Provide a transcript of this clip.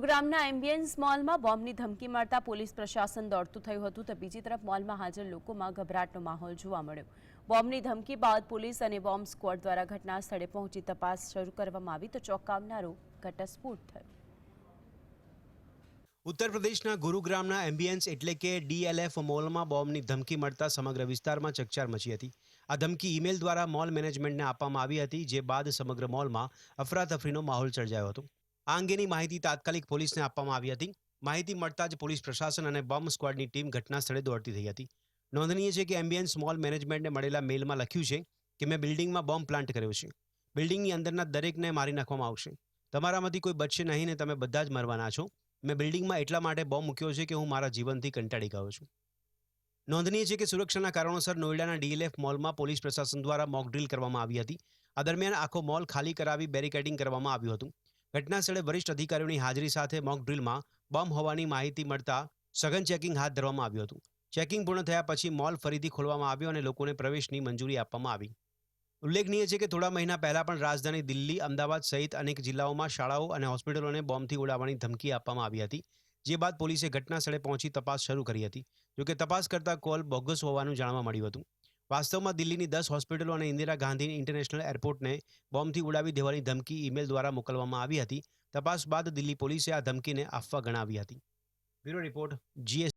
ગુરુગ્રામના ambience મોલમાં બોમ્બની ધમકી મળતા પોલીસ પ્રશાસન દોડતું થયું હતું તો બીજી તરફ મોલમાં હાજર લોકોમાં ગભરાટનો માહોલ જોવા મળ્યો. બોમ્બની ધમકી બાદ પોલીસ અને બોમ્બ સ્ક્વોડ દ્વારા ઘટના સ્થળે પહોંચી તપાસ શરૂ કરવામાં આવી તો ચોંકાવનારો ઘટસ્ફોટ થયો. ઉત્તર પ્રદેશના ગુરુગ્રામના એમ્બિયન્સ એટલે કે ડીએલએફ મોલમાં બોમ્બની ધમકી મળતા સમગ્ર વિસ્તારમાં ચકચાર મચી હતી. આ ધમકી ઈમેલ દ્વારા મોલ મેનેજમેન્ટને આપવામાં આવી હતી, જે બાદ સમગ્ર મોલમાં અફરાતફરીનો માહોલ સર્જાયો હતો. આ અંગેની માહિતી તાત્કાલિક પોલીસને આપવામાં આવી હતી. માહિતી મળતા જ પોલીસ પ્રશાસન અને બોમ્બ સ્ક્વોડની ટીમ ઘટના સ્થળે દોડતી થઈ હતી. નોંધનીય છે કે એમ્બિયન્સ મોલ મેનેજમેન્ટને મળેલા મેલમાં લખ્યું છે કે મેં બિલ્ડિંગમાં બોમ્બ પ્લાન્ટ કર્યો છે. બિલ્ડિંગની અંદરના દરેકને મારી નાખવામાં આવશે. તમારામાંથી કોઈ બચશે નહીં ને તમે બધા જ મરવાના છો. મેં બિલ્ડિંગમાં એટલા માટે બોમ્બ મૂક્યો છે કે હું મારા જીવનથી કંટાળી ગયો છું. નોંધનીય છે કે સુરક્ષાના કારણોસર નોઈડાના ડીએલએફ મોલમાં પોલીસ પ્રશાસન દ્વારા મોકડ્રીલ કરવામાં આવી હતી. આ દરમિયાન આખો મોલ ખાલી કરાવી બેરિકેડિંગ કરવામાં આવ્યું હતું. ઘટના સ્થળે વરિષ્ઠ અધિકારીઓની હાજરી સાથે મોક ડ્રીલમાં બોમ્બ હોવાની માહિતી મળતા સઘન ચેકિંગ હાથ ધરવામાં આવ્યું હતું. ચેકિંગ પૂર્ણ થયા પછી મોલ ફરીથી ખોલવામાં આવ્યો અને લોકોને પ્રવેશની મંજૂરી આપવામાં આવી. ઉલ્લેખનીય છે કે થોડા મહિના પહેલા પણ રાજધાની દિલ્હી, અમદાવાદ સહિત અનેક જિલ્લાઓમાં શાળાઓ અને હોસ્પિટલોને બોમ્બથી ઉડાવવાની ધમકી આપવામાં આવી હતી, જે બાદ પોલીસે ઘટના સ્થળે પહોંચી તપાસ શરૂ કરી હતી, જોકે તપાસ કરતા કોલ બોગસ હોવાનું જાણવા મળ્યું હતું. વાસ્તવમાં દિલ્હીની દસ હોસ્પિટલો અને ઇન્દિરા ગાંધી ઇન્ટરનેશનલ એરપોર્ટને બોમ્બથી ઉડાવી દેવાની ધમકી ઈમેલ દ્વારા મોકલવામાં આવી હતી. તપાસ બાદ દિલ્હી પોલીસે આ ધમકીને અફવા ગણાવી હતી. Bureau report GS